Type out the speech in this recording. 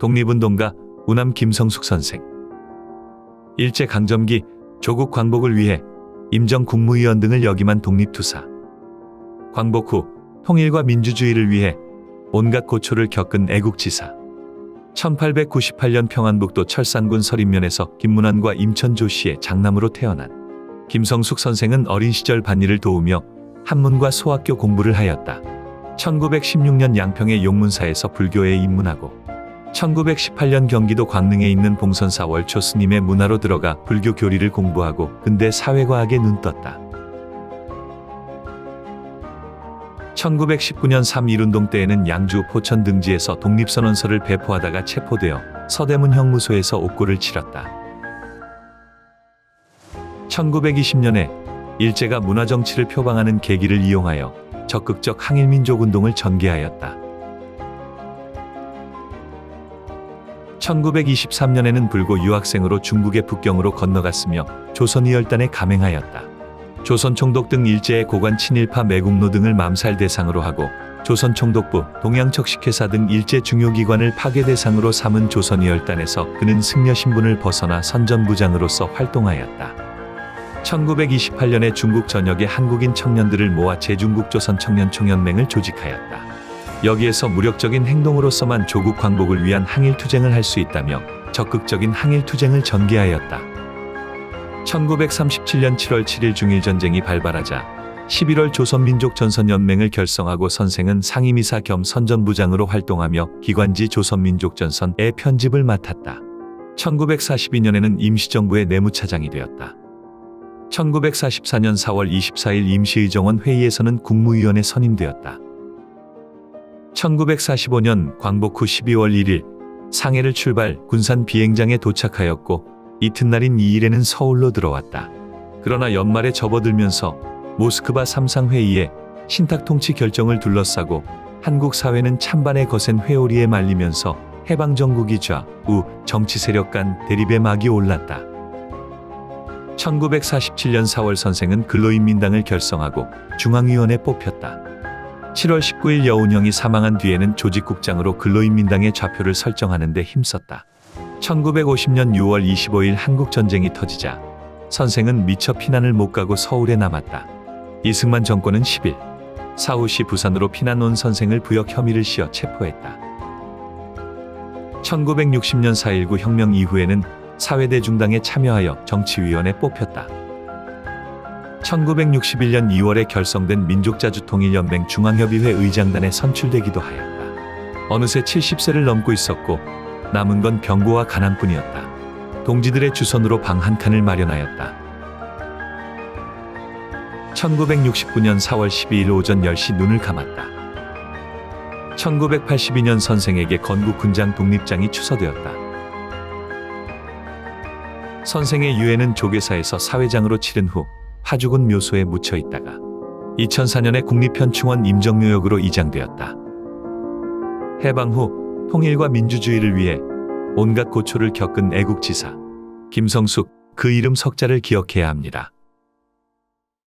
독립운동가 우남 김성숙 선생. 일제 강점기 조국 광복을 위해 임정 국무위원 등을 역임한 독립투사. 광복 후 통일과 민주주의를 위해 온갖 고초를 겪은 애국지사. 1898년 평안북도 철산군 서린면에서 김문환과 임천조 씨의 장남으로 태어난 김성숙 선생은 어린 시절 반일을 도우며 한문과 소학교 공부를 하였다. 1916년 양평의 용문사에서 불교에 입문하고 1918년 경기도 광릉에 있는 봉선사 월초 스님의 문화로 들어가 불교 교리를 공부하고 근대 사회과학에 눈 떴다. 1919년 3.1운동 때에는 양주 포천 등지에서 독립선언서를 배포하다가 체포되어 서대문 형무소에서 옥고를 치렀다. 1920년에 일제가 문화정치를 표방하는 계기를 이용하여 적극적 항일민족운동을 전개하였다. 1923년에는 불고 유학생으로 중국의 북경으로 건너갔으며 조선이열단에 감행하였다. 조선 총독 등 일제의 고관 친일파 매국노 등을 맘살 대상으로 하고 조선 총독부, 동양척식회사 등 일제 중요 기관을 파괴 대상으로 삼은 조선이열단에서 그는 승려 신분을 벗어나 선전부장으로서 활동하였다. 1928년에 중국 전역의 한국인 청년들을 모아 제중국 조선 청년 총연맹을 조직하였다. 여기에서 무력적인 행동으로서만 조국 광복을 위한 항일 투쟁을 할 수 있다며 적극적인 항일 투쟁을 전개하였다. 1937년 7월 7일 중일 전쟁이 발발하자 11월 조선민족 전선연맹을 결성하고 선생은 상임이사 겸 선전부장으로 활동하며 기관지 조선민족 전선의 편집을 맡았다. 1942년에는 임시정부의 내무차장이 되었다. 1944년 4월 24일 임시의정원 회의에서는 국무위원에 선임되었다. 1945년 광복 후 12월 1일 상해를 출발 군산 비행장에 도착하였고 이튿날인 2일에는 서울로 들어왔다. 그러나 연말에 접어들면서 모스크바 삼상회의에 신탁 통치 결정을 둘러싸고 한국 사회는 찬반의 거센 회오리에 말리면서 해방 정국이 좌우 정치 세력 간 대립의 막이 올랐다. 1947년 4월 선생은 근로인민당을 결성하고 중앙위원회 뽑혔다. 7월 19일 여운형이 사망한 뒤에는 조직국장으로 근로인민당의 좌표를 설정하는 데 힘썼다. 1950년 6월 25일 한국전쟁이 터지자 선생은 미처 피난을 못 가고 서울에 남았다. 이승만 정권은 10일 사후시 부산으로 피난 온 선생을 부역 혐의를 씌어 체포했다. 1960년 4.19 혁명 이후에는 사회대중당에 참여하여 정치위원회 뽑혔다. 1961년 2월에 결성된 민족자주통일연맹 중앙협의회 의장단에 선출되기도 하였다. 어느새 70세를 넘고 있었고 남은 건 병고와 가난뿐이었다. 동지들의 주선으로 방 한 칸을 마련하였다. 1969년 4월 12일 오전 10시 눈을 감았다. 1982년 선생에게 건국 군장 독립장이 추서되었다. 선생의 유해는 조계사에서 사회장으로 치른 후 파주군 묘소에 묻혀 있다가 2004년에 국립현충원 임정묘역으로 이장되었다. 해방 후 통일과 민주주의를 위해 온갖 고초를 겪은 애국지사 김성숙 그 이름 석자를 기억해야 합니다.